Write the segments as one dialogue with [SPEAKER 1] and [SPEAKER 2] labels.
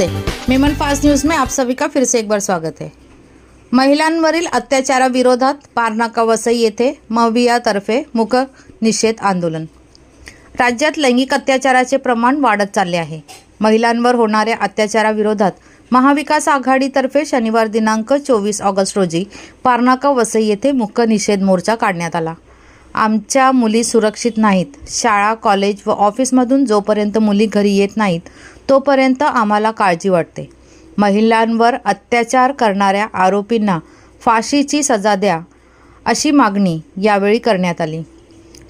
[SPEAKER 1] नमस्ते. Memon fast news में आप सभी का फिर से एक बार स्वागत है. महिलांवरील अत्याचाराविरोधात पारनाका वसई येथे मवियातर्फे मुख निषेध आंदोलन. राज्यात लैंगिक अत्याचाराचे प्रमाण वाढत चालले आहे. महिलांवर होणाऱ्या अत्याचाराविरोधात महाविकास आघाडीतर्फे शनिवार दिनांक चोवीस ऑगस्ट रोजी पारनाका वसई येथे मुख निषेध मोर्चा काढण्यात आला. आमच्या मुली सुरक्षित नाहीत. शाळा कॉलेज व ऑफिसमधून जोपर्यंत मुली घरी येत नाहीत तोपर्यंत आम्हाला काळजी वाटते. महिलांवर अत्याचार करणाऱ्या आरोपींना फाशीची सजा द्या अशी मागणी यावेळी करण्यात आली.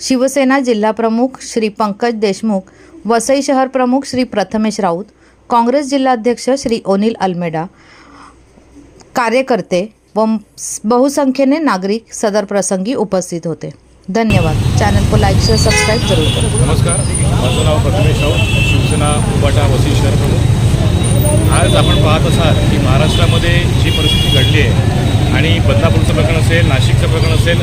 [SPEAKER 1] शिवसेना जिल्हाप्रमुख श्री पंकज देशमुख वसई शहर प्रमुख श्री प्रथमेश राऊत काँग्रेस जिल्हाध्यक्ष श्री ओनिल अल्मेडा कार्यकर्ते व बहुसंख्येने नागरिक सदर प्रसंगी उपस्थित होते. धन्यवाद. चॅनल को लाईक शेअर सबस्क्राईब जरूर करें.
[SPEAKER 2] नमस्कार. माझं नाव प्रथमेश राऊत शिवसेना उबाटा वसई शहर प्रमुख. आज आपण पाहत असाल की महाराष्ट्रामध्ये जी परिस्थिती घडली आहे आणि बदलापूरचं प्रकरण असेल नाशिकचं प्रकरण असेल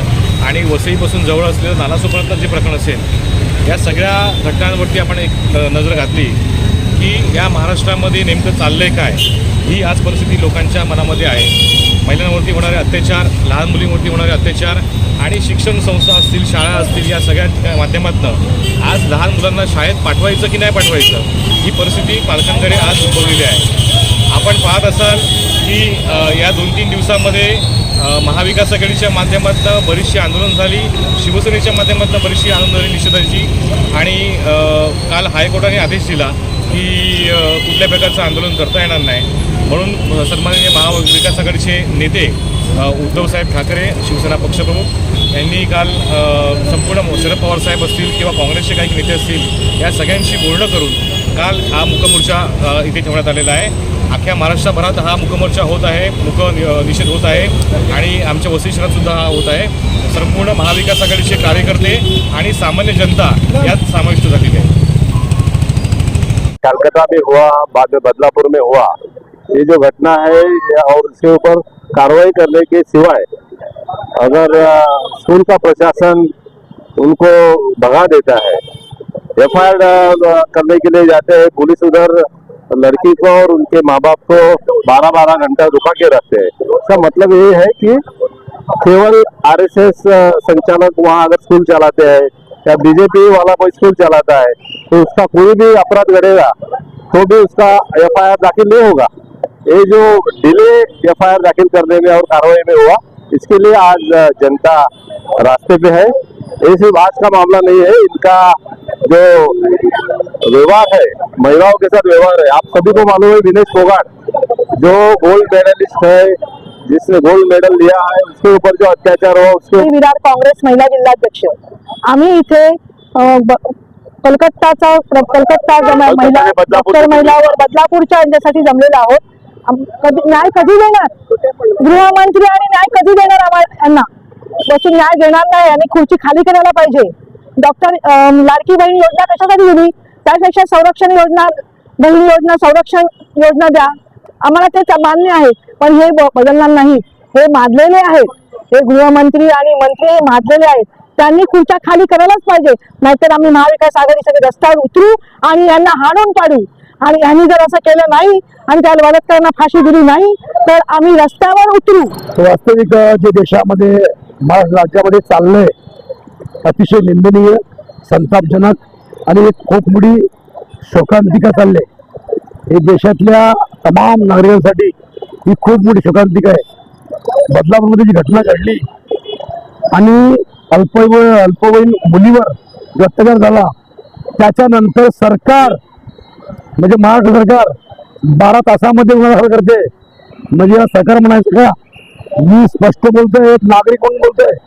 [SPEAKER 2] आणि वसईपासून जवळ असलेलं नालासोपर्यंत जे प्रकरण असेल या सगळ्या घटनांवरती आपण एक नजर घातली की या महाराष्ट्रामध्ये नेमकं चाललं आहे काय? ही आज परिस्थिती लोकांच्या मनामध्ये आहे. महिलांवरती होणारे अत्याचार लहान मुलींवरती होणारे अत्याचार आणि शिक्षण संस्था असतील शाळा असतील या सगळ्या माध्यमातून आज लहान मुलांना शाळेत पाठवायचं की नाही पाठवायचं ही परिस्थिती पालकांकडे आज उद्भवलेली आहे. आपण पाहत असाल की या दोन तीन दिवसामध्ये महाविकास आघाडीच्या माध्यमातून बरीचशी आंदोलन झाली शिवसेनेच्या माध्यमातून बरीचशी आंदोलन झाली निषेधाची आणि काल हायकोर्टाने आदेश दिला की कुठल्या प्रकारचं आंदोलन करता येणार नाही. म्हणून सन्माननीय महाविकास आघाडीचे नेते उद्धवसाहेब ठाकरे शिवसेना पक्षप्रमुख यांनी काल संपूर्ण शरद पवार साहेब असतील किंवा काँग्रेसचे काही नेते असतील या सगळ्यांशी बोलणं करून काल हा मुकमोर्चा इथे ठेवण्यात आलेला आहे. अख्ख्या महाराष्ट्रभरात हा मुकमोर्चा होत आहे मुक निषेध होत आहे आणि आमच्या वसई शहरातसुद्धा हा होत आहे. संपूर्ण महाविकास आघाडीचे कार्यकर्ते आणि सामान्य जनता यात समाविष्ट झालेली आहे.
[SPEAKER 3] कलकत्ता में हुआ बाद में बदलापुर में हुआ। ये जो घटना है और इसके ऊपर कार्रवाई करने के सिवाय अगर स्कूल का प्रशासन उनको भगा देता है, एफआईआर करने के लिए जाते हैं, पुलिस उधर लड़की को और उनके माँ बाप को बारह बारह घंटा रुका के रखते हैं। इसका मतलब ये है कि केवल आरएसएस संचालक वहाँ अगर स्कूल चलाते हैं, या बीजेपी वाला कोई स्कूल चलाता है तो उसका कोई भी अपराध घटेगा तो भी उसका एफआईआर दाखिल नहीं होगा। ये जो डिले एफआईआर दाखिल करने में और कार्रवाई में हुआ इसके लिए आज जनता रास्ते पे है। ये सिर्फ़ आज का मामला नहीं है इनका जो व्यवहार है महिलाओं के साथ व्यवहार है। आप सभी को मालूम है विनेश फोगाट जो गोल्ड मेडलिस्ट है जिसने गोल्ड मेडल लिया है उसके ऊपर जो अत्याचार हुआ उसके
[SPEAKER 4] मी विरार काँग्रेस महिला जिल्हाध्यक्ष आम्ही इथे कलकत्ताचा कलकत्ता महिला
[SPEAKER 3] आणि बदलापूर-
[SPEAKER 4] बदलापूरच्या यांच्यासाठी जमलेलो आहोत. कधी न्याय कधी देणार? गृहमंत्री आणि न्याय कधी देणार आम्हाला यांना? बसून न्याय देणार नाही आणि खुर्ची खाली करायला पाहिजे. डॉक्टर लाडकी बहीण योजना कशासाठी दिली? त्यापेक्षा संरक्षण योजना बहीण योजना संरक्षण योजना द्या. आम्हाला ते मान्य आहे पण हे ब- बदलणार नाही. हे माजलेले आहेत हे गृहमंत्री आणि मंत्री हे माजलेले आहेत. त्यांनी खुर्च्या खाली करायलाच पाहिजे. नाहीतर आम्ही महाविकास आघाडी सगळे रस्त्यावर उतरू आणि यांना हाणून पाडू. आणि यांनी जर असं केलं नाही आणि त्या बलात्कारांना फाशी दिली नाही तर आम्ही रस्त्यावर उतरू.
[SPEAKER 5] वास्तविक जे देशामध्ये महाराष्ट्र राज्यामध्ये चाललंय अतिशय निंदनीय संतापजनक आणि एक खूप मोठी शोकांतिका चालले हे देशातल्या तमाम नागरिकांसाठी ही खूप मोठी शोकांतिका आहे. बदलापूरमध्ये जी घटना घडली आणि अल्पवय अल्पवयीन मुलीवर जो अत्याचार झाला त्याच्यानंतर सरकार म्हणजे महाराष्ट्र सरकार बारा तासामध्ये गुन्हा करते. म्हणजे या सरकार म्हणायचं का मी स्पष्ट बोलतोय एक नागरिक म्हणून बोलतोय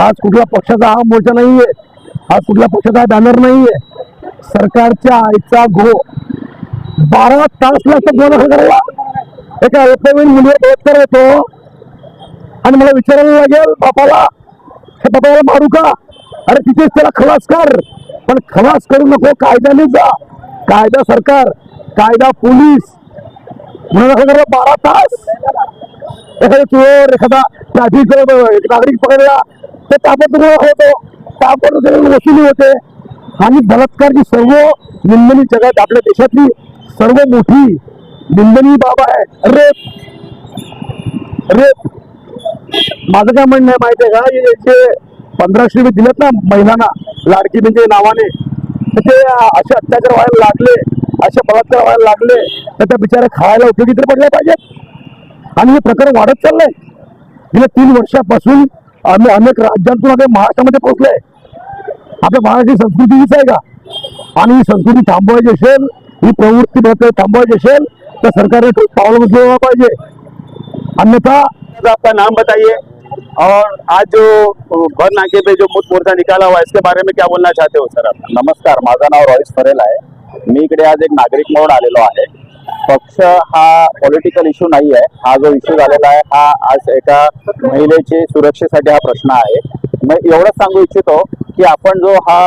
[SPEAKER 5] आज कुठल्या पक्षाचा हा मोर्चा नाहीये आज कुठल्या पक्षाचा बॅनर नाहीये. सरकारच्या आईचा घो. बारा तास लागतात गुन्हा दाखल करायला. एका अल्पवयीन मुलीवर बलात्कार येतो. आणि मला विचारायला लागेल बापाला हे बाबाला मारू का? अरे तिथेच त्याला खलास कर. पण खलास करू नको कायद्याने जा. कायदा सरकार कायदा पोलीस. म्हणून असं बारा तास. एखादा चोर एखादा ट्रॅफिक एक नागरिक पकडला तर ताबडतोब होतो. ताबडतोब वसुली होते. आणि बलात्कार जी सर्व निंदनी जगात आपल्या देशातली सर्व मोठी निंदनीय बाब आहे. रेप. रेप. माझं काय म्हणणं आहे माहिती आहे का? जे पंधराशे रुपये दिलेत ना महिलांना लाडकी म्हणजे नावाने तर ते असे अत्याचार व्हायला लागले असे बलात्कार व्हायला लागले तर त्या बिचाऱ्या खायला उपयोगी तर पडल्या पाहिजेत. आणि हे प्रकरण वाढत चाललंय. गेल्या तीन वर्षापासून आम्ही अनेक राज्यांतून आम्ही महाराष्ट्रामध्ये पोहोचलोय आपल्या महाराष्ट्राची संस्कृती हीच आहे का? आणि ही संस्कृती थांबवायची असेल ही प्रवृत्ती थांबवायची असेल तर सरकारने पावलं उचलवा पाहिजे. अन्यथा
[SPEAKER 6] आपका नाम बताइए. और आज जो भर नाके पे जो मूत मोर्चा निकाला हुआ है इसके बारे में क्या बोलना चाहते हो सर आप? नमस्कार माझं नाव रॉईस फरेल आहे. मी इकडे आज एक नागरिक म्हणून आलेलो आहे. पक्ष हा पॉलिटिकल इश्यू नाही आहे. हा जो इश्यू झालेला आहे हा आज एका महिलेचे सुरक्षेसाठी हा प्रश्न आहे. मी एवढंच सांगू इच्छितो की आपण जो हा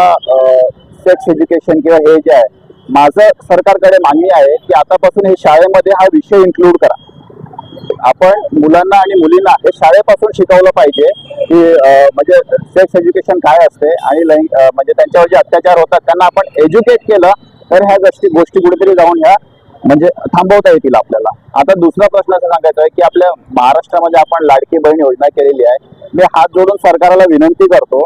[SPEAKER 6] सेक्स एज्युकेशन किंवा हे जे आहे माझं सरकारकडे मागणी आहे की आतापासून हे शाळेमध्ये हा विषय इन्क्लूड करा. आपण मुलांना आणि मुलींना हे शाळेपासून शिकवलं पाहिजे की म्हणजे सेक्स एज्युकेशन काय असते आणि लैंग म्हणजे त्यांच्यावर जे अत्याचार होतात त्यांना आपण एज्युकेट केलं तर ह्या गोष्टी गोष्टी कुठेतरी जाऊन ह्या म्हणजे थांबवता येतील आपल्याला. आता दुसरा प्रश्न असं सांगायचा आहे की आपल्या महाराष्ट्रामध्ये आपण लाडकी बहीण योजना केलेली आहे. मी हात जोडून सरकारला विनंती करतो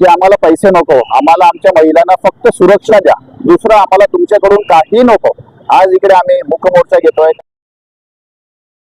[SPEAKER 6] की आम्हाला पैसे नको आम्हाला आमच्या महिलांना फक्त सुरक्षा द्या. दुसरं आम्हाला तुमच्याकडून काही नको. आज इकडे आम्ही मुख मोर्चा घेतोय.